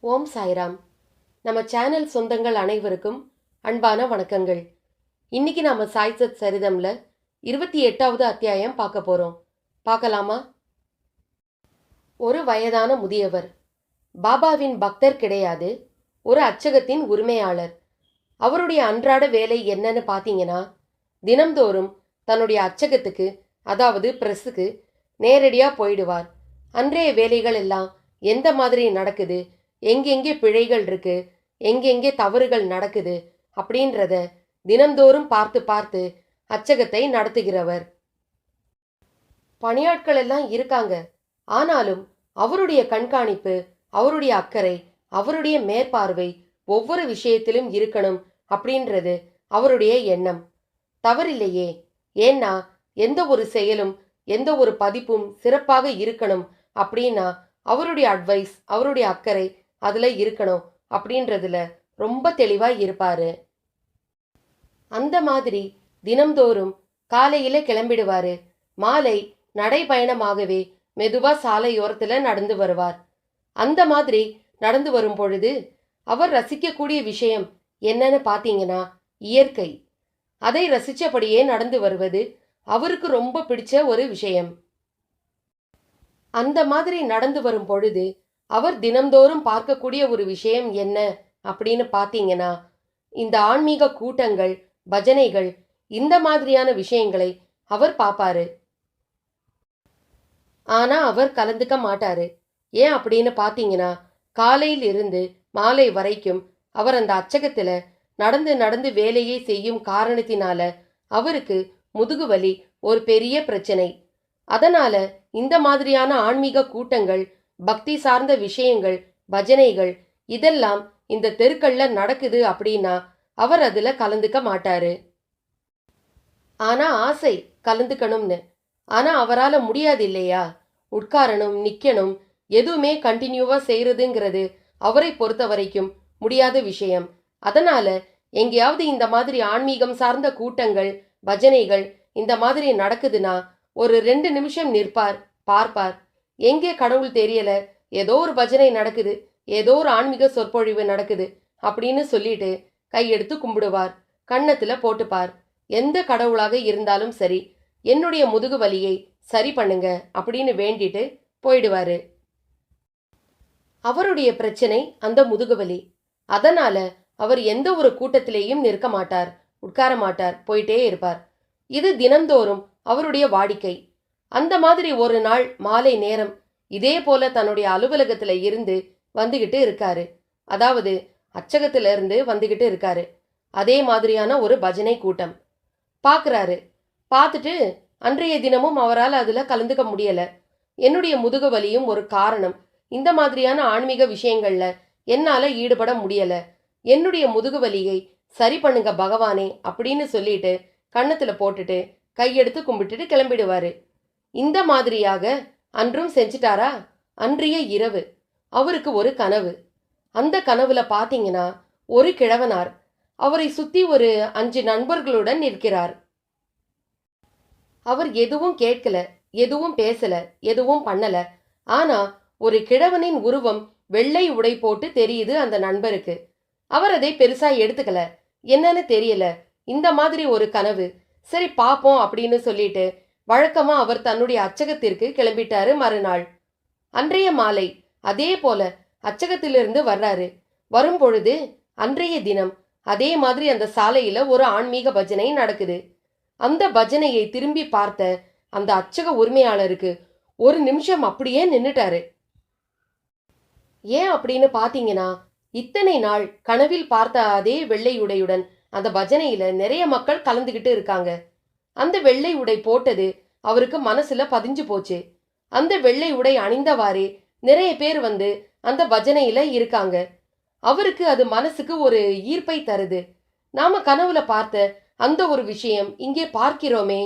ஓம் சாய்ராம். நம்ம சேனல் சொந்தங்கள் அனைவருக்கும் அன்பான வணக்கங்கள். இன்னைக்கு நாம சாய்சத் சரிதம்ல இருபத்தி எட்டாவது அத்தியாயம் பார்க்க போறோம். பார்க்கலாமா? ஒரு வயதான முதியவர். பாபாவின் பக்தர் கிடையாது. ஒரு அச்சகத்தின் உரிமையாளர். அவருடைய அன்றாட வேலை என்னன்னு பார்த்தீங்கன்னா தினம்தோறும் தன்னுடைய அச்சகத்துக்கு அதாவது பிரஸுக்கு நேரடியாக போயிடுவார். அன்றைய வேலைகள் எல்லாம் எந்த மாதிரி நடக்குது? எங்கெங்கே பிழைகள் இருக்கு எங்கெங்கே தவறுகள் நடக்குது அப்படின்றத தினந்தோறும் பார்த்து பார்த்து அச்சகத்தை நடத்துகிறவர். பணியாட்கள் எல்லாம் இருக்காங்க. ஆனாலும் அவருடைய கண்காணிப்பு அவருடைய அக்கறை அவருடைய மேற்பார்வை ஒவ்வொரு விஷயத்திலும் இருக்கணும் அப்படின்றது அவருடைய எண்ணம். தவறில்லையே. ஏன்னா எந்த ஒரு செயலும் எந்த ஒரு பதிப்பும் சிறப்பாக இருக்கணும் அப்படின்னா அவருடைய அட்வைஸ் அவருடைய அக்கறை அதில் இருக்கணும் அப்படின்றதுல ரொம்ப தெளிவாக இருப்பாரு. அந்த மாதிரி தினம்தோறும் காலையில கிளம்பிடுவாரு. மாலை நடைபயணமாகவே மெதுவா சாலையோரத்துல நடந்து வருவார். அந்த மாதிரி நடந்து வரும் பொழுது அவர் ரசிக்கக்கூடிய விஷயம் என்னன்னு பார்த்தீங்கன்னா இயற்கை. அதை ரசிச்சபடியே நடந்து வருவது அவருக்கு ரொம்ப பிடிச்ச ஒரு விஷயம். அந்த மாதிரி நடந்து வரும் பொழுது அவர் தினம்தோறும் பார்க்கக்கூடிய ஒரு விஷயம் என்ன அப்படின்னு பார்த்தீங்கன்னா இந்த ஆன்மீக கூட்டங்கள் பஜனைகள் இந்த மாதிரியான விஷயங்களை அவர் பார்ப்பாரு. ஆனா அவர் கலந்துக்க மாட்டாரு. ஏன் அப்படின்னு பார்த்தீங்கன்னா காலையில் இருந்து மாலை வரைக்கும் அவர் அந்த அச்சகத்துல நடந்து நடந்து வேலையை செய்யும் காரணத்தினால அவருக்கு முதுகுவலி ஒரு பெரிய பிரச்சனை. அதனால இந்த மாதிரியான ஆன்மீக கூட்டங்கள் பக்தி சார்ந்த விஷயங்கள் பஜனைகள் இதெல்லாம் இந்த தெருக்கள்ல நடக்குது அப்படின்னா அவர் அதுல கலந்துக்க மாட்டாரு. ஆனா ஆசை கலந்துக்கணும்னு. ஆனா அவரால முடியாது இல்லையா? உட்காரணும் நிக்கணும் எதுவுமே கண்டினியூவா செய்யறதுங்கிறது அவரை பொறுத்த வரைக்கும் முடியாத விஷயம். அதனால எங்கேயாவது இந்த மாதிரி ஆன்மீகம் சார்ந்த கூட்டங்கள் பஜனைகள் இந்த மாதிரி நடக்குதுன்னா ஒரு ரெண்டு நிமிஷம் நிற்பார் பார்ப்பார். எங்கே கடவுள் தெரியல? ஏதோ ஒரு பஜனை நடக்குது. ஏதோ ஒரு ஆன்மீக சொற்பொழிவு நடக்குது அப்படின்னு சொல்லிட்டு கையெடுத்து கும்பிடுவார். கன்னத்துல போட்டுப்பார். எந்த கடவுளாக இருந்தாலும் சரி என்னுடைய முதுகு வலியை சரி பண்ணுங்க அப்படின்னு வேண்டிட்டு போயிடுவாரு. அவருடைய பிரச்சனை அந்த முதுகுவலி அதனால அவர் எந்த ஒரு கூட்டத்திலேயும் நிற்க மாட்டார் உட்கார மாட்டார் போயிட்டே இருப்பார். இது தினந்தோறும் அவருடைய வாடிக்கை. அந்த மாதிரி ஒரு நாள் மாலை நேரம் இதே போல தன்னுடைய அலுவலகத்துல இருந்து வந்துகிட்டு இருக்காரு. அதாவது அச்சகத்துல இருந்து வந்துகிட்டு இருக்காரு. அதே மாதிரியான ஒரு பஜனை கூட்டம். பார்க்குறாரு பார்த்துட்டு அன்றைய தினமும் அவரால் அதில் கலந்துக்க முடியல. என்னுடைய முதுகு வலியும் ஒரு காரணம். இந்த மாதிரியான ஆன்மீக விஷயங்களில் என்னால் ஈடுபட முடியல. என்னுடைய முதுகு வலியை சரி பண்ணுங்க பகவானே அப்படின்னு சொல்லிட்டு கண்ணத்தில் போட்டுட்டு கையெடுத்து கும்பிட்டுட்டு கிளம்பிடுவாரு. இந்த மாதிரியாக அன்றும் செஞ்சிட்டாரா? அன்றைய இரவு. அவருக்கு ஒரு கனவு. அந்த கனவுல பாத்தீங்கன்னா ஒரு கிழவனார். அவரை சுத்தி ஒரு அஞ்சு நண்பர்களுடன் நிற்கிறார். அவர் எதுவும் கேட்கல எதுவும் பேசல எதுவும் பண்ணல. ஆனா ஒரு கிழவனின் உருவம் வெள்ளை உடை போட்டு தெரியுது அந்த நண்பருக்கு. அவர் அதை பெருசா எடுத்துக்கல. என்னன்னு தெரியல. இந்த மாதிரி ஒரு கனவு. சரி பாப்போம் அப்படின்னு சொல்லிட்டு வழக்கமா அவர் தன்னுடைய அச்சகத்திற்கு கிளம்பிட்டாரு மறுநாள். அன்றைய மாலை அதே போல அச்சகத்திலிருந்து வர்றாரு. வரும் பொழுது அன்றைய தினம் அதே மாதிரி அந்த சாலையில ஒரு ஆன்மீக பஜனை நடக்குது. அந்த பஜனையை திரும்பி பார்த்த அந்த அச்சக உரிமையாளருக்கு ஒரு நிமிஷம் அப்படியே நின்னுட்டாரு. ஏன் அப்படின்னு பாத்தீங்கன்னா இத்தனை நாள் கனவில் பார்த்த அதே வெள்ளை உடையுடன் அந்த பஜனையில நிறைய மக்கள் கலந்துகிட்டு இருக்காங்க. அந்த வெள்ளை உடை போட்டது அவருக்கு மனசுல பதிஞ்சு போச்சு. அந்த வெள்ளை உடை அணிந்தவாறே நிறைய பேர் வந்து அந்த பஜனையில இருக்காங்க. அவருக்கு அது மனசுக்கு ஒரு ஈர்ப்பை தருது. நாம கனவுல பார்த்த அந்த ஒரு விஷயம் இங்கே பார்க்கிறோமே.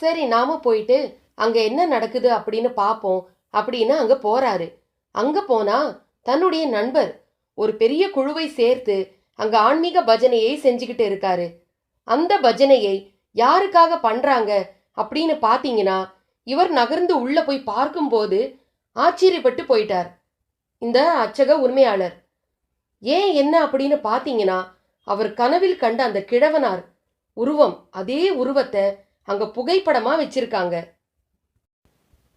சரி நாம போயிட்டு அங்க என்ன நடக்குது அப்படின்னு பாப்போம் அப்படின்னு அங்க போறாரு. அங்க போனா தன்னுடைய நண்பர் ஒரு பெரிய குழுவை சேர்த்து அங்க ஆன்மீக பஜனையை செஞ்சுக்கிட்டு இருக்காரு. அந்த பஜனையை யாருக்காக பண்றாங்க அப்படின்னு பாத்தீங்கன்னா இவர் நகர்ந்து உள்ள போய் பார்க்கும்போது ஆச்சரியப்பட்டு போயிட்டார். இந்த அச்சக உரிமையாளர். ஏன் என்ன அப்படின்னு பார்த்தீங்கன்னா அவர் கனவில் கண்ட அந்த கிழவனார் உருவம் அதே உருவத்தை அங்க புகைப்படமா வச்சிருக்காங்க.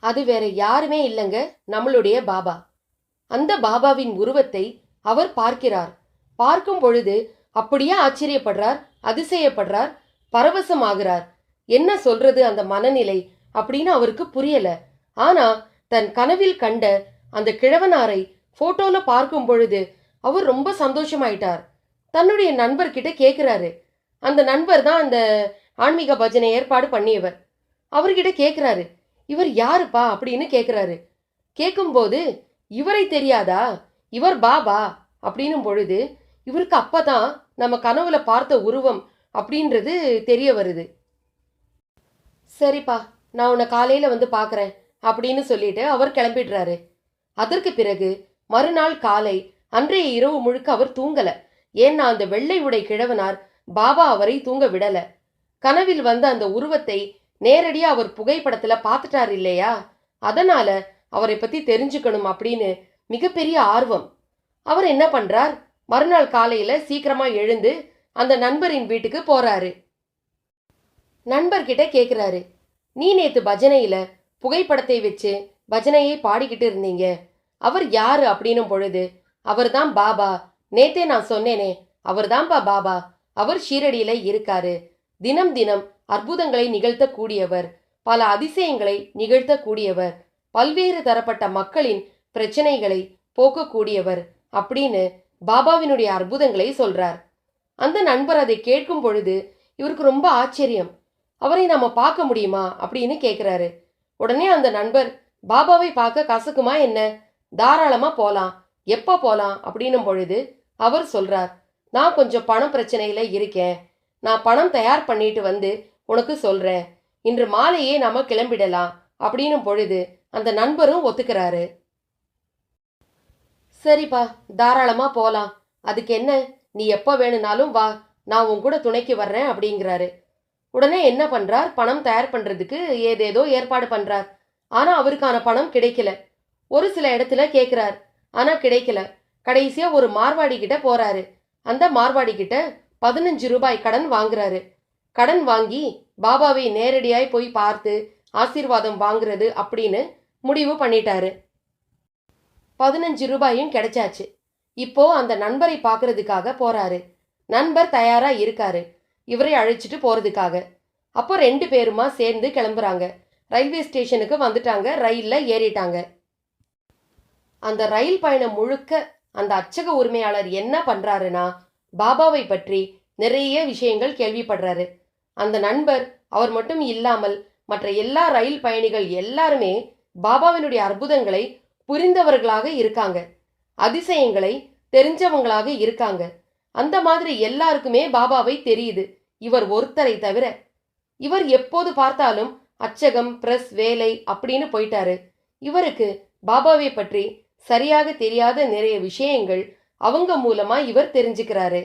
அது வேற யாருமே இல்லைங்க நம்மளுடைய பாபா. அந்த பாபாவின் உருவத்தை அவர் பார்க்கிறார். பார்க்கும் பொழுது அப்படியே ஆச்சரியப்படுறார் அதிசயப்படுறார் பரவசமாகிறார். என்ன சொல்றது அந்த மனநிலை? அப்படின்னு அவருக்கு புரியல. ஆனா தன் கனவில் கண்ட அந்த கிழவனாரை போட்டோல பார்க்கும் பொழுது அவர் ரொம்ப சந்தோஷமாயிட்டார். தன்னுடைய நண்பர்கிட்ட கேட்குறாரு அந்த நண்பர் தான் அந்த ஆன்மீக பஜனை ஏற்பாடு பண்ணியவர். அவர்கிட்ட கேட்குறாரு இவர் யாருப்பா? அப்படின்னு கேட்குறாரு கேட்கும்போது இவரை தெரியாதா? இவர் பாபா? அப்படின்னும் பொழுது இவருக்கு அப்பதான் நம்ம கனவுல பார்த்த உருவம் அப்படின்றது தெரிய வருது. சரிப்பா நான் உன்னை காலையில வந்து பார்க்குறேன் அப்படின்னு சொல்லிட்டு அவர் கிளம்பிடுறாரு. அதற்கு பிறகு மறுநாள் காலை அன்றைய இரவு முழுக்க அவர் தூங்கல. ஏன்னா அந்த வெள்ளை உடை கிழவனார் பாபா அவரை தூங்க விடல. கனவில் வந்த அந்த உருவத்தை நேரடியா அவர் புகைப்படத்துல பார்த்துட்டார் இல்லையா? அதனால அவரை பத்தி தெரிஞ்சுக்கணும் அப்படின்னு மிகப்பெரிய ஆர்வம். அவர் என்ன பண்றார்? மறுநாள் காலையில சீக்கிரமா எழுந்து அந்த நண்பரின் வீட்டுக்கு போறாரு. நண்பர்கிட்ட கேக்குறாரு நீ நேத்து பஜனையில புகைப்படத்தை வச்சு பஜனையை பாடிக்கிட்டு இருந்தீங்க. அவர் யாரு அப்படின்னும் பொழுது அவர்தான் பாபா. நேத்தே நான் சொன்னேனே அவர்தான்பா பாபா. அவர் ஷீரடியில இருக்காரு. தினம் தினம் அற்புதங்களை நிகழ்த்தக்கூடியவர் பல அதிசயங்களை நிகழ்த்தக்கூடியவர் பல்வேறு தரப்பட்ட மக்களின் பிரச்சனைகளை போக்கக்கூடியவர் அப்படின்னு பாபாவினுடைய அற்புதங்களை சொல்றார். அந்த நண்பர் அதை கேட்கும் பொழுது இவருக்கு ரொம்ப ஆச்சரியம். அவரை நாம பார்க்க முடியுமா? அப்படின்னு கேட்குறாரு உடனே அந்த நண்பர் பாபாவை பார்க்க கசக்குமா என்ன? தாராளமா போலாம். எப்போ போலாம்? அப்படின்னும் பொழுது அவர் சொல்றார் நான் கொஞ்சம் பணம் பிரச்சனையில் இருக்கேன். நான் பணம் தயார் பண்ணிட்டு வந்து உனக்கு சொல்றேன். இன்று மாலையே நாம கிளம்பிடலாம். அப்படின்னும் பொழுது அந்த நண்பரும் ஒத்துக்கிறாரு. சரிப்பா தாராளமா போலாம். அதுக்கு என்ன? நீ எப்போ வேணும்னாலும் வா நான் உன் கூட துணைக்கு வர்றேன் அப்படிங்கிறாரு. உடனே என்ன பண்றார்? பணம் தயார் பண்றதுக்கு ஏதேதோ ஏற்பாடு பண்றார். ஆனா அவருக்கான பணம் கிடைக்கல. ஒரு சில இடத்துல கேட்கிறார் ஆனா கிடைக்கல. கடைசியா ஒரு மார்வாடி கிட்ட போறாரு. அந்த மார்வாடி கிட்ட பதினஞ்சு ரூபாய் கடன் வாங்குறாரு. கடன் வாங்கி பாபாவை நேரடியாய் போய் பார்த்து ஆசீர்வாதம் வாங்குறது அப்படின்னு முடிவு பண்ணிட்டாரு. பதினஞ்சு ரூபாயும் கிடைச்சாச்சு. இப்போ அந்த நண்பரை பார்க்கறதுக்காக போறாரு. நண்பர் தயாரா இருக்காரு. இவரை அழைச்சிட்டு போறதுக்காக. அப்போ ரெண்டு பேருமா சேர்ந்து கிளம்புறாங்க. ரயில்வே ஸ்டேஷனுக்கு வந்துட்டாங்க. ரயில்ல ஏறிட்டாங்க. அந்த ரயில் பயணம் முழுக்க அந்த அச்சக உரிமையாளர் என்ன பண்றாருன்னா பாபாவை பற்றி நிறைய விஷயங்கள் கேள்விப்படுறாரு. அந்த நண்பர் அவர் மட்டும் இல்லாமல் மற்ற எல்லா ரயில் பயணிகள் எல்லாருமே பாபாவினுடைய அற்புதங்களை புரிந்தவர்களாக இருக்காங்க. அதிசயங்களை தெரிஞ்சவங்களாக இருக்காங்க. அந்த மாதிரி எல்லாருக்குமே பாபாவை தெரியுது. இவர் ஒருத்தரை தவிர. இவர் எப்போது பார்த்தாலும் அச்சகம் பிரஸ் வேலை அப்படின்னு போயிட்டாரு. இவருக்கு பாபாவை பற்றி சரியாக தெரியாத நிறைய விஷயங்கள் அவங்க மூலமா இவர் தெரிஞ்சுக்கிறாரு.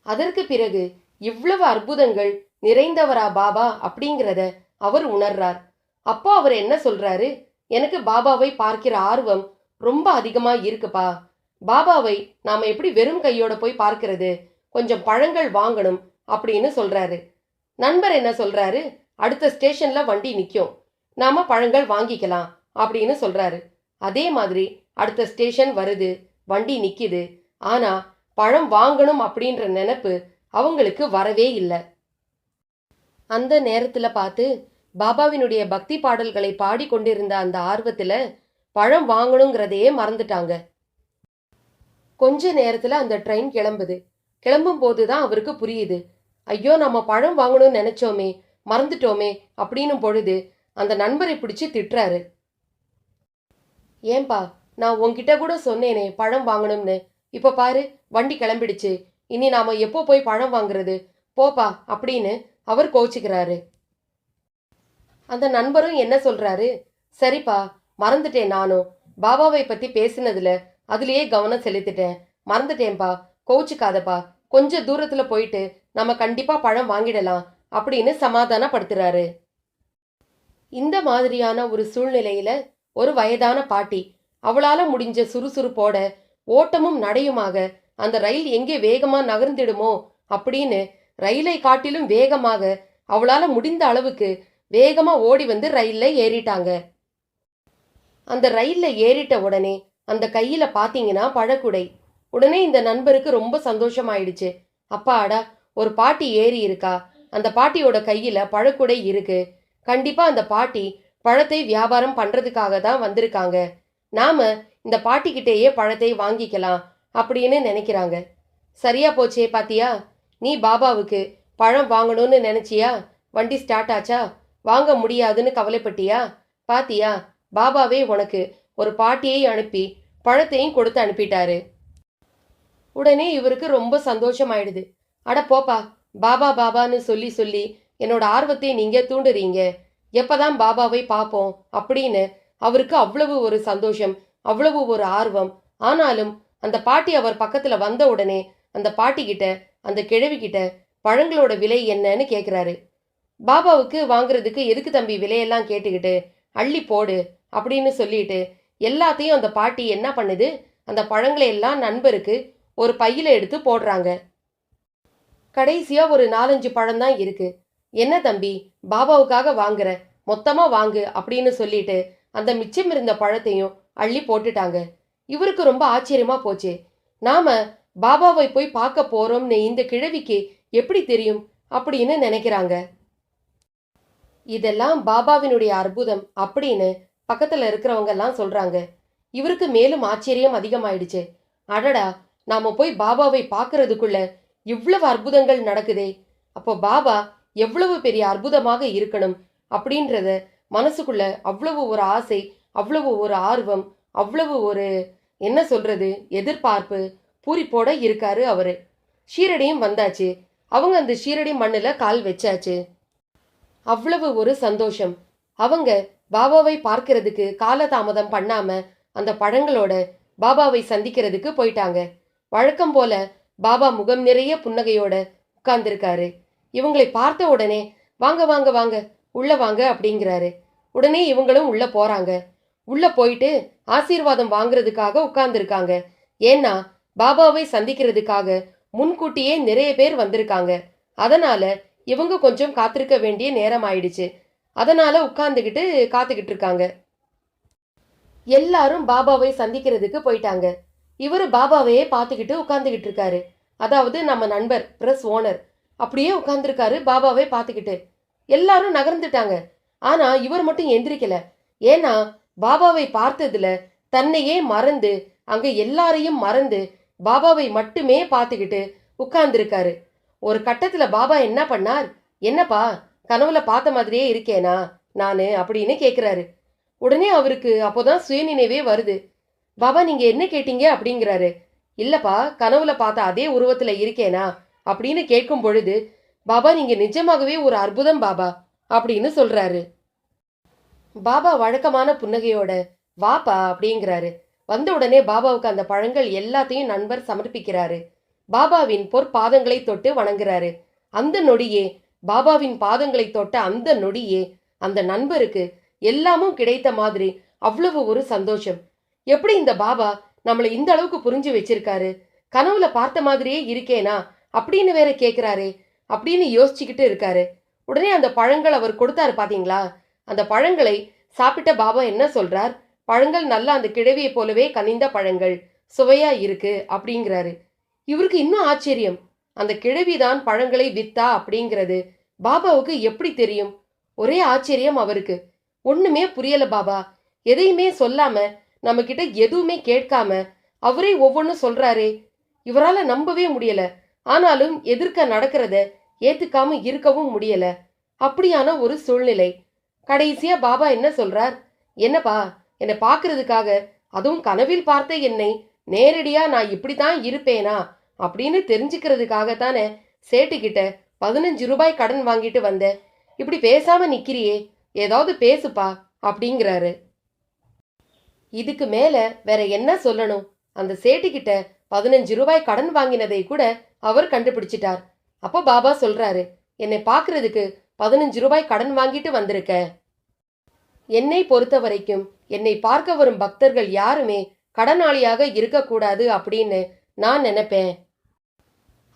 அதற்கு பிறகு இவ்வளவு அற்புதங்கள் நிறைந்தவரா பாபா அப்படிங்கிறத அவர் உணர்றார். அப்போ அவர் என்ன சொல்றாரு? எனக்கு பாபாவை பார்க்கிற ஆர்வம் ரொம்ப அதிகமா இருக்குப்பா. பாபாவை நாம எப்படி வெறும் கையோட போய் பார்க்கிறது? கொஞ்சம் பழங்கள் வாங்கணும் அப்படின்னு சொல்றாரு. நண்பர் என்ன சொல்றாரு? அடுத்த ஸ்டேஷன்ல வண்டி நிற்கும் நாம பழங்கள் வாங்கிக்கலாம் அப்படின்னு சொல்றாரு. அதே மாதிரி அடுத்த ஸ்டேஷன் வருது. வண்டி நிற்கிது ஆனா பழம் வாங்கணும் அப்படின்ற நினப்பு அவங்களுக்கு வரவே இல்லை. அந்த நேரத்துல பார்த்து பாபாவினுடைய பக்தி பாடல்களை பாடிக்கொண்டிருந்த அந்த ஆர்வத்துல பழம் வாங்கணுங்கிறதையே மறந்துட்டாங்க. கொஞ்ச நேரத்துல அந்த ட்ரெயின் கிளம்புது. கிளம்பும் போதுதான் அவருக்கு புரியுது. ஐயோ நம்ம பழம் வாங்கணும்னு நினைச்சோமே மறந்துட்டோமே அப்படின்னும் பொழுது அந்த நண்பரை பிடிச்சு திட்டுறாரு. ஏன்பா நான் உன்கிட்ட கூட சொன்னேனே பழம் வாங்கணும்னு. இப்ப பாரு வண்டி கிளம்பிடுச்சு. இனி நாம எப்போ போய் பழம் வாங்குறது? போப்பா அப்படின்னு அவர் கோச்சிக்கிறாரு அந்த நண்பரும் என்ன சொல்றாரு? சரிப்பா மறந்துட்டேன் நானும் பாபாவை பத்தி பேசினதுல அதுலயே கவனம் செலுத்திட்டேன். மறந்துட்டேன்பா. கோச்சுக்காதப்பா. கொஞ்ச தூரத்துல போயிட்டு நம்ம கண்டிப்பா பழம் வாங்கிடலாம் அப்படின்னு சமாதானப்படுத்துறாரு. இந்த மாதிரியான ஒரு சூழ்நிலையில ஒரு வயதான பாட்டி அவளால முடிஞ்ச சுறுசுறுப்போட ஓட்டமும் நடையுமாக அந்த ரயில் எங்கே வேகமா நகர்ந்திடுமோ அப்படின்னு ரயிலை காட்டிலும் வேகமாக அவளால முடிந்த அளவுக்கு வேகமா ஓடி வந்து ரயில்ல ஏறிட்டாங்க. அந்த ரயில்ல ஏறிட்ட உடனே அந்த கையில பாத்தீங்கன்னா பழக்குடை. உடனே இந்த நண்பருக்கு ரொம்ப சந்தோஷமாயிடுச்சு. அப்பாடா ஒரு பாட்டி ஏறி இருக்கா? அந்த பாட்டியோட கையில பழக்குடை இருக்கு. கண்டிப்பா அந்த பாட்டி பழத்தை வியாபாரம் பண்றதுக்காக தான் வந்திருக்காங்க. நாம இந்த பாட்டிக்கிட்டேயே பழத்தை வாங்கிக்கலாம் அப்படின்னு நினைக்கிறாங்க. சரியா போச்சே பாத்தியா? நீ பாபாவுக்கு பழம் வாங்கணும்னு நினைச்சியா? வண்டி ஸ்டார்ட் ஆச்சா? வாங்க முடியாதுன்னு கவலைப்பட்டியா? பாத்தியா பாபாவே உனக்கு ஒரு பாட்டியை அனுப்பி பழத்தையும் கொடுத்து அனுப்பிட்டாரு. உடனே இவருக்கு ரொம்ப சந்தோஷமாயிடுது. அட போப்பா பாபா பாபான்னு சொல்லி சொல்லி என்னோட ஆர்வத்தை நீங்க தூண்டுறீங்க. எப்பதான் பாபாவை பார்ப்போம் அப்படின்னு அவருக்கு அவ்வளவு ஒரு சந்தோஷம் அவ்வளவு ஒரு ஆர்வம். ஆனாலும் அந்த பாட்டி அவர் பக்கத்துல வந்த உடனே அந்த பாட்டி கிட்ட அந்த கிழவி கிட்ட பழங்களோட விலை என்னன்னு கேட்குறாரு பாபாவுக்கு வாங்குறதுக்கு எதுக்கு தம்பி விலையெல்லாம் கேட்டுக்கிட்டு அள்ளி போடு அப்படின்னு சொல்லிட்டு எல்லாத்தையும் அந்த பாட்டி என்ன பண்ணுது? அந்த பழங்களை எல்லாம் நண்பருக்கு ஒரு பையில எடுத்து போடுறாங்க. கடைசியா ஒரு நாலஞ்சு பழம் தான் இருக்கு. என்ன தம்பி? பாபாவுக்காக வாங்குற. மொத்தமா வாங்கு அப்படின்னு சொல்லிட்டு அந்த மிச்சம் இருந்த பழத்தையும் அள்ளி போட்டுட்டாங்க. இவருக்கு ரொம்ப ஆச்சரியமா போச்சு. நாம பாபாவை போய் பார்க்க போறோம்னு இந்த கிழவிக்கு எப்படி தெரியும்? அப்படின்னு நினைக்கிறாங்க. இதெல்லாம் பாபாவினுடைய அற்புதம் அப்படின்னு பக்கத்துல இருக்கிறவங்க எல்லாம் சொல்றாங்க இவருக்கு மேலும் ஆச்சரியம் அதிகமாயிடுச்சு. அடடா நாம போய் பாபாவை பார்க்கறதுக்குள்ள இவ்வளவு அற்புதங்கள் நடக்குதே. அப்போ பாபா எவ்வளவு பெரிய அற்புதமாக இருக்கணும் அப்படின்றத மனசுக்குள்ள அவ்வளவு ஒரு ஆசை அவ்வளவு ஒரு ஆர்வம் அவ்வளவு ஒரு என்ன சொல்றது எதிர்பார்ப்பு பூரிப்போட இருக்காரு அவரு. ஷீரடியும் வந்தாச்சு. அவங்க அந்த ஷீரடி மண்ணில் கால் வச்சாச்சு. அவ்வளவு ஒரு சந்தோஷம். அவங்க பாபாவை பார்க்கறதுக்கு காலதாமதம் பண்ணாம அந்த பழங்களோட பாபாவை சந்திக்கிறதுக்கு போயிட்டாங்க. வழக்கம் போல பாபா முகம் நிறைய புன்னகையோட உட்கார்ந்திருக்காரு. இவங்களை பார்த்த உடனே வாங்க வாங்க வாங்க உள்ள வாங்க அப்படிங்கிறாரு. உடனே இவங்களும் உள்ள போறாங்க. உள்ள போயிட்டு ஆசீர்வாதம் வாங்குறதுக்காக உட்கார்ந்துருக்காங்க. ஏன்னா பாபாவை சந்திக்கிறதுக்காக முன்கூட்டியே நிறைய பேர் வந்திருக்காங்க. அதனால இவங்க கொஞ்சம் காத்திருக்க வேண்டிய நேரம் ஆயிடுச்சு. அதனால் உட்காந்துக்கிட்டு காத்துக்கிட்டு இருக்காங்க. எல்லாரும் பாபாவை சந்திக்கிறதுக்கு போயிட்டாங்க. இவர் பாபாவையே பார்த்துக்கிட்டு உட்காந்துக்கிட்டு இருக்காரு. அதாவது நம்ம நண்பர் ப்ரெஸ் ஓனர் அப்படியே உட்காந்துருக்காரு பாபாவை பார்த்துக்கிட்டு. எல்லாரும் நகர்ந்துட்டாங்க. ஆனால் இவர் மட்டும் எந்திரிக்கல. ஏன்னா பாபாவை பார்த்ததுல தன்னையே மறந்து அங்கே எல்லாரையும் மறந்து பாபாவை மட்டுமே பார்த்துக்கிட்டு உட்கார்ந்துருக்காரு. ஒரு கட்டத்தில் பாபா என்ன பண்ணார்? என்னப்பா கனவுல பார்த்த மாதிரியே இருக்கேனா நானு? அப்படின்னு கேட்குறாரு உடனே அவருக்கு அப்போதான் சுயநினைவே வருது. பாபா நீங்க என்ன கேட்டீங்க? அப்படிங்கிறாரு. இல்லப்பா கனவுல பார்த்த அதே உருவத்துல இருக்கேனா? அப்படின்னு கேட்கும் பொழுது பாபா நீங்க நிஜமாகவே ஒரு அற்புதம் பாபா அப்படின்னு சொல்றாரு. பாபா வழக்கமான புன்னகையோட வாப்பா அப்படிங்கிறாரு. வந்த உடனே பாபாவுக்கு அந்த பழங்கள் எல்லாத்தையும் நண்பர் சமர்ப்பிக்கிறாரு. பாபாவின் பொற்பாதங்களை தொட்டு வணங்குறாரு. அந்த நொடியே பாபாவின் பாதங்களை தொட்ட அந்த நொடியே அந்த நண்பருக்கு எல்லாமும் கிடைத்த மாதிரி அவ்வளவு ஒரு சந்தோஷம். எப்படி இந்த பாபா நம்மளை இந்த அளவுக்கு புரிஞ்சு வச்சிருக்காரு? கனவுல பார்த்த மாதிரியே இருக்கேனா? அப்படின்னு வேற கேக்குறாரே அப்படின்னு யோசிச்சுக்கிட்டு இருக்காரு. உடனே அந்த பழங்கள் அவர் கொடுத்தாரு பாத்தீங்களா? அந்த பழங்களை சாப்பிட்ட பாபா என்ன சொல்றார்? பழங்கள் நல்லா அந்த கிழவியை போலவே கனிந்த பழங்கள் சுவையா இருக்கு அப்படிங்கிறாரு. இவருக்கு இன்னும் ஆச்சரியம். அந்த கிழவிதான் பழங்களை வித்தா அப்படிங்கிறது. பாபாவுக்கு எப்படி தெரியும்? ஒரே ஆச்சரியம் அவருக்கு. ஒண்ணுமே புரியல பாபா. எதையுமே சொல்லாம நம்ம கிட்ட எதுவுமே கேட்காம அவரே ஒவ்வொன்றும் சொல்றாரே. இவரால நம்பவே முடியல. ஆனாலும் எதிர்க்க நடக்கிறத ஏத்துக்காம இருக்கவும் முடியல. அப்படியான ஒரு சூழ்நிலை. கடைசியா பாபா என்ன சொல்றார்? என்னப்பா என்னை பார்க்கறதுக்காக அதுவும் கனவில் பார்த்த என்னை நேரடியா நான் இப்படித்தான் இருப்பேனா? அப்படின்னு தெரிஞ்சுக்கிறதுக்காக தானே சேட்டுக்கிட்ட பதினஞ்சு ரூபாய் கடன் வாங்கிட்டு வந்த. இப்படி பேசாம நிக்கிறியே ஏதாவது பேசுப்பா அப்படிங்கிறாரு. இதுக்கு மேல வேற என்ன சொல்லணும்? அந்த சேட்டுக்கிட்ட பதினஞ்சு ரூபாய் கடன் வாங்கினதை கூட அவர் கண்டுபிடிச்சிட்டார். அப்போ பாபா சொல்றாரு என்னை பார்க்கறதுக்கு பதினஞ்சு ரூபாய் கடன் வாங்கிட்டு வந்திருக்க. என்னை பொறுத்த வரைக்கும் என்னை பார்க்க வரும் பக்தர்கள் யாருமே கடனாளியாக இருக்கக்கூடாது அப்படின்னு நான் நினைப்பேன்.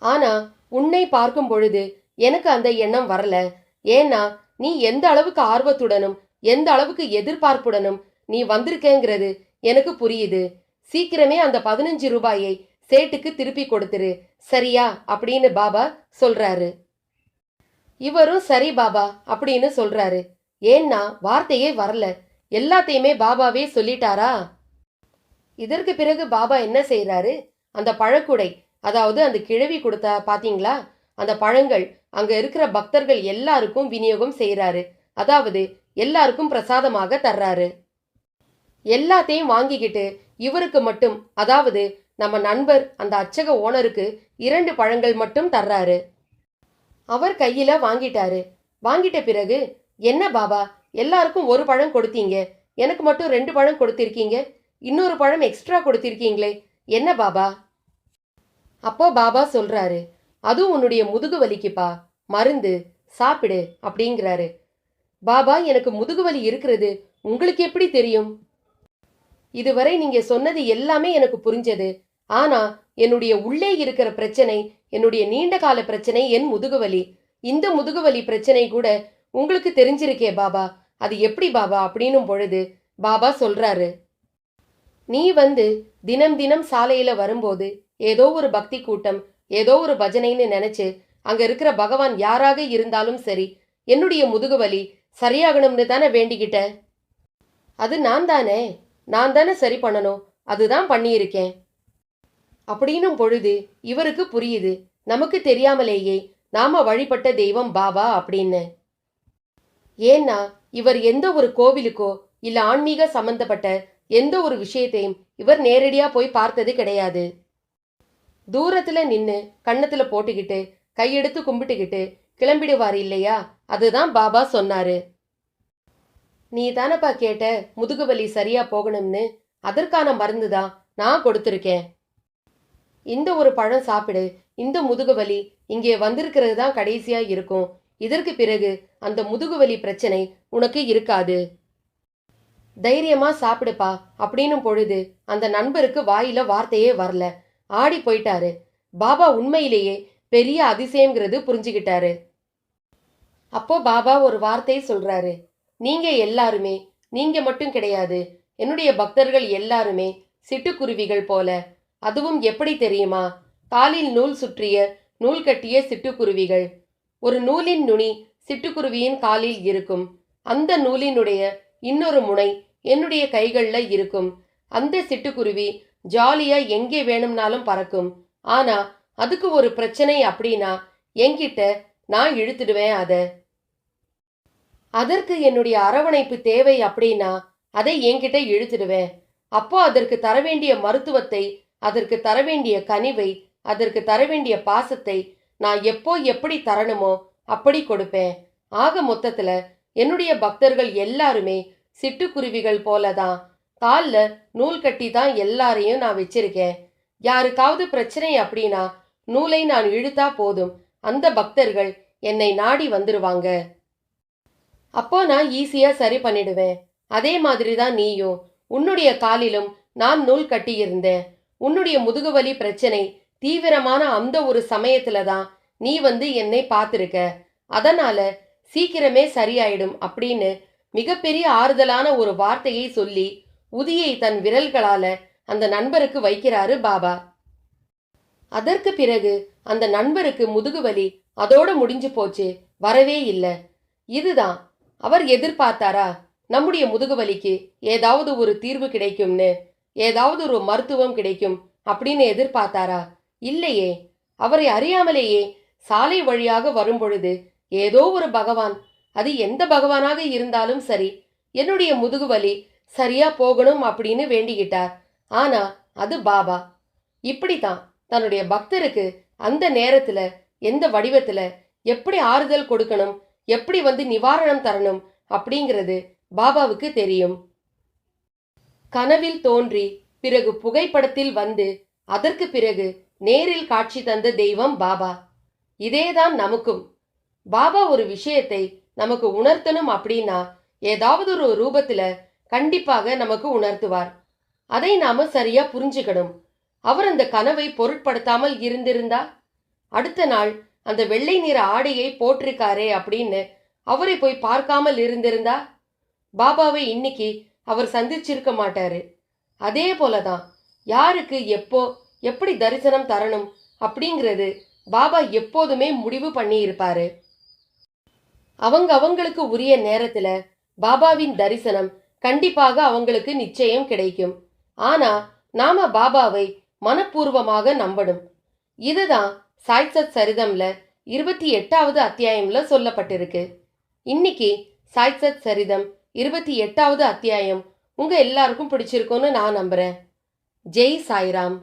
ஆனா உன்னை பார்க்கும் பொழுது எனக்கு அந்த எண்ணம் வரல. ஏன்னா நீ எந்த அளவுக்கு ஆர்வத்துடனும் எந்த அளவுக்கு எதிர்பார்ப்புடனும் நீ வந்திருக்கேங்கிறது எனக்கு புரியுது. சீக்கிரமே அந்த பதினஞ்சு ரூபாயை சேட்டுக்கு திருப்பி கொடுத்துரு. சரியா? அப்படின்னு பாபா சொல்றாரு. இவரும் சரி பாபா அப்படின்னு சொல்றாரு. ஏன்னா வார்த்தையே வரல. எல்லாத்தையுமே பாபாவே சொல்லிட்டாரா? இதற்கு பிறகு பாபா என்ன செய்யறாரு அந்த பழக்குடை அதாவது அந்த கிழவி கொடுத்தா பாத்தீங்களா? அந்த பழங்கள் அங்க இருக்கிற பக்தர்கள் எல்லாருக்கும் விநியோகம் செய்யறாரு அதாவது எல்லாருக்கும் பிரசாதமாக தர்றாரு. எல்லாத்தையும் வாங்கிக்கிட்டு இவருக்கு மட்டும் அதாவது நம்ம நண்பர் அந்த அச்சக ஓனருக்கு இரண்டு பழங்கள் மட்டும் தர்றாரு. அவர் கையில வாங்கிட்டாரு. வாங்கிட்ட பிறகு என்ன பாபா எல்லாருக்கும் ஒரு பழம் கொடுத்தீங்க. எனக்கு மட்டும் ரெண்டு பழம் கொடுத்திருக்கீங்க. இன்னொரு பழம் எக்ஸ்ட்ரா கொடுத்திருக்கீங்களே. என்ன பாபா? அப்போ பாபா சொல்றாரு அதுவும் உன்னுடைய முதுகு வலிக்குப்பா. மருந்து சாப்பிடு அப்படிங்கிறாரு. பாபா எனக்கு முதுகு வலி இருக்கிறது. உங்களுக்கு எப்படி தெரியும்? இதுவரை நீங்க சொன்னது எல்லாமே எனக்கு புரிஞ்சது. ஆனா என்னுடைய உள்ளே இருக்கிற பிரச்சனை என்னுடைய நீண்ட கால பிரச்சனை என் முதுகுவலி இந்த முதுகுவலி பிரச்சனை கூட உங்களுக்கு தெரிஞ்சிருக்கே பாபா. அது எப்படி பாபா? அப்படின்னும் பொழுது பாபா சொல்றாரு. நீ வந்து தினம் தினம் சாலையில வரும்போது ஏதோ ஒரு பக்தி கூட்டம் ஏதோ ஒரு பஜனைன்னு நினைச்சு அங்க இருக்கிற பகவான் யாராக இருந்தாலும் சரி என்னுடைய முதுகுவலி சரியாகணும்னு தானே வேண்டிக்கிட்ட? அது நான் தானே நான் தானே சரி பண்ணணும் அதுதான் பண்ணியிருக்கேன். அப்படின்னும் பொழுது இவருக்கு புரியுது நமக்கு தெரியாமலேயே நாம வழிபட்ட தெய்வம் பாபா அப்படின்னு. ஏன்னா இவர் எந்த ஒரு கோவிலுக்கோ இல்ல ஆன்மீக சம்பந்தப்பட்ட எந்த ஒரு விஷயத்தையும் இவர் நேரடியா போய் பார்த்தது கிடையாது. தூரத்துல நின்னு கண்ணத்துல போட்டுக்கிட்டு கையெடுத்து கும்பிட்டுக்கிட்டு கிளம்பிடுவார் இல்லையா? அதுதான் பாபா சொன்னாரு. நீ தானப்பா கேட்ட முதுகுவலி சரியா போகணும்னு? அதற்கான மருந்து தான் நான் கொடுத்துருக்கேன். இந்த ஒரு பழம் சாப்பிடு. இந்த முதுகுவலி இங்கே வந்திருக்கிறது தான் கடைசியா இருக்கும். இதற்கு பிறகு அந்த முதுகுவலி பிரச்சனை உனக்கு இருக்காது. தைரியமா சாப்பிடுப்பா. அப்படின்னும் பொழுது அந்த நண்பருக்கு வாயில வார்த்தையே வரல. ஆடி போயிட்டாரு. பாபா உண்மையிலேயே பெரிய அதிசயம்ங்கிறது புரிஞ்சுக்கிட்டாரு அப்போ பாபா ஒரு வார்த்தையை சொல்றாரு. நீங்க எல்லாருமே நீங்க மட்டும் கிடையாது என்னுடைய பக்தர்கள் எல்லாருமே சிட்டுக்குருவிகள் போல. அதுவும் எப்படி தெரியுமா? காலில் நூல் சுற்றிய நூல் கட்டிய சிட்டுக்குருவிகள். ஒரு நூலின் நுனி சிட்டுக்குருவியின் காலில் இருக்கும். அந்த நூலினுடைய இன்னொரு முனை என்னுடைய கைகளில் இருக்கும். அந்த சிட்டுக்குருவி ஜாலியா எங்கே வேணும்னாலும் பறக்கும். ஆனா அதுக்கு ஒரு பிரச்சனை அப்படின்னா என்கிட்ட நான் இழுத்துடுவேன் அதை. அதற்கு என்னுடைய அரவணைப்பு தேவை அப்படின்னா அதை என்கிட்ட இழுத்துடுவேன். அப்போ அதற்கு தர வேண்டிய மருத்துவத்தை அதற்கு தர வேண்டிய கனிவை அதற்கு தர வேண்டிய பாசத்தை நான் எப்போ எப்படி தரணுமோ அப்படி கொடுப்பேன். ஆக மொத்தத்துல என்னுடைய பக்தர்கள் எல்லாருமே சிட்டுக்குருவிகள் போலதான். காலில் நூல் கட்டி தான் எல்லாரையும் நான் வச்சிருக்கேன். யாருக்காவது பிரச்சனை அப்படின்னா நூலை நான் இழுத்தா போதும். அந்த பக்தர்கள் என்னை நாடி வந்துருவாங்க. அப்போ நான் ஈஸியா சரி பண்ணிடுவேன். அதே மாதிரி தான் நீயும். உன்னுடைய காலிலும் நான் நூல் கட்டியிருந்தேன் உன்னுடைய முதுகுவலி பிரச்சனை தீவிரமான அந்த ஒரு சமயத்துல தான் நீ வந்து என்னை பார்த்துருக்க. அதனால சீக்கிரமே சரியாயிடும் அப்படின்னு மிகப்பெரிய ஆறுதலான ஒரு வார்த்தையை சொல்லி உதியை தன் விரல்களால அந்த நண்பருக்கு வைக்கிறாரு பாபா. அதற்கு பிறகு அந்த நண்பருக்கு முதுகுவலி அதோட முடிஞ்சு போச்சு வரவே இல்லை. இதுதான் அவர் எதிர்பார்த்தாரா? நம்முடைய முதுகுவலிக்கு ஏதாவது ஒரு தீர்வு கிடைக்கும்னு ஏதாவது ஒரு மருத்துவம் கிடைக்கும் அப்படின்னு எதிர்பார்த்தாரா? இல்லையே அவரை அறியாமலேயே சாலை வழியாக வரும்பொழுது ஏதோ ஒரு பகவான் அது எந்த பகவானாக இருந்தாலும் சரி என்னுடைய முதுகுவலி சரியா போகணும் அப்படின்னு வேண்டிக்கிட்டார். ஆனா அது பாபா. இப்படித்தான் தன்னுடைய பக்தருக்கு அந்த நேரத்துல எந்த வடிவத்துல எப்படி ஆறுதல் கொடுக்கணும் எப்படி வந்து நிவாரணம் தரணும் அப்படிங்கிறது பாபாவுக்கு தெரியும். கனவில் தோன்றி பிறகு புகைப்படத்தில் வந்து அதற்கு பிறகு நேரில் காட்சி தந்த தெய்வம் பாபா. இதேதான் நமக்கும். பாபா ஒரு விஷயத்தை நமக்கு உணர்த்தணும் அப்படின்னா ஏதாவது ஒரு ரூபத்துல கண்டிப்பாக நமக்கு உணர்த்துவார். அதை நாம சரியா புரிஞ்சுக்கணும். அவர் அந்த கனவை பொருட்படுத்தாமல் இருந்திருந்தா? அடுத்த நாள் அந்த வெள்ளை நிற ஆடையை போட்டிருக்காரே அப்படின்னு அவரை போய் பார்க்காமல் இருந்திருந்தா? பாபாவை இன்னைக்கு அவர் சந்திச்சிருக்க மாட்டாரு. அதே போலதான் யாருக்கு எப்போ எப்படி தரிசனம் தரணும் அப்படிங்கிறது பாபா எப்போதுமே முடிவு பண்ணி இருப்பாரு அவங்க அவங்களுக்கு உரிய நேரத்துல பாபாவின் தரிசனம் கண்டிப்பாக அவங்களுக்கு நிச்சயம் கிடைக்கும். ஆனா நாம பாபாவை மனப்பூர்வமாக நம்பணும். இதுதான் சாய்சத் சரிதம்ல இருபத்தி எட்டாவது அத்தியாயம்ல சொல்லப்பட்டிருக்கு. இன்னைக்கு சாய்சத் சரிதம் இருபத்தி எட்டாவது அத்தியாயம் உங்க எல்லாருக்கும் பிடிச்சிருக்கும்னு நான் நம்புறேன். ஜெய் சாய்ராம்.